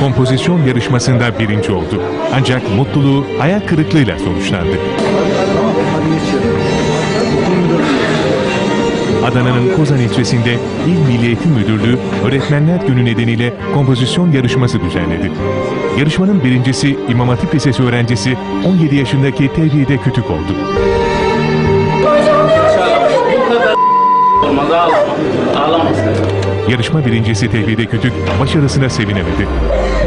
Kompozisyon yarışmasında birinci oldu. Ancak mutluluğu hayal kırıklığıyla sonuçlandı. Adana'nın Kozan ilçesinde İl Milli Eğitim Müdürlüğü Öğretmenler Günü nedeniyle kompozisyon yarışması düzenledi. Yarışmanın birincisi İmam Hatip Lisesi öğrencisi 17 yaşındaki Tevhide Kütük oldu. Yarışma birincisi Tevhide Kütük başarısına sevinemedi.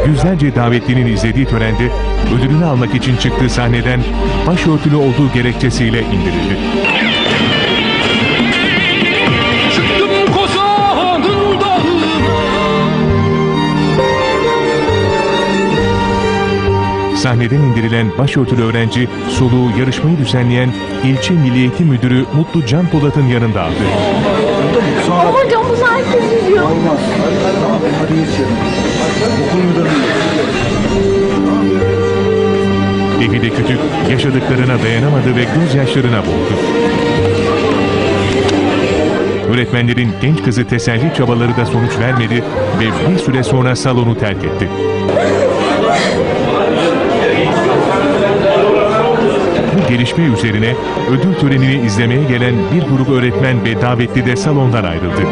Yüzlerce davetlinin izlediği törende ödülünü almak için çıktığı sahneden başörtülü olduğu gerekçesiyle indirildi. Sahneden indirilen başörtülü öğrenci soluğu yarışmayı düzenleyen ilçe Milli Eğitim Müdürü Mutlu Can Polat'ın yanında aldı. Hocam bunu herkes biliyor. Tevhide Kütük yaşadıklarına dayanamadı ve gözyaşlarına boğuldu. Öğretmenlerin genç kızı teselli çabaları da sonuç vermedi ve bir süre sonra salonu terk etti. Bu gelişme üzerine ödül törenini izlemeye gelen bir grup öğretmen ve davetli de salondan ayrıldı.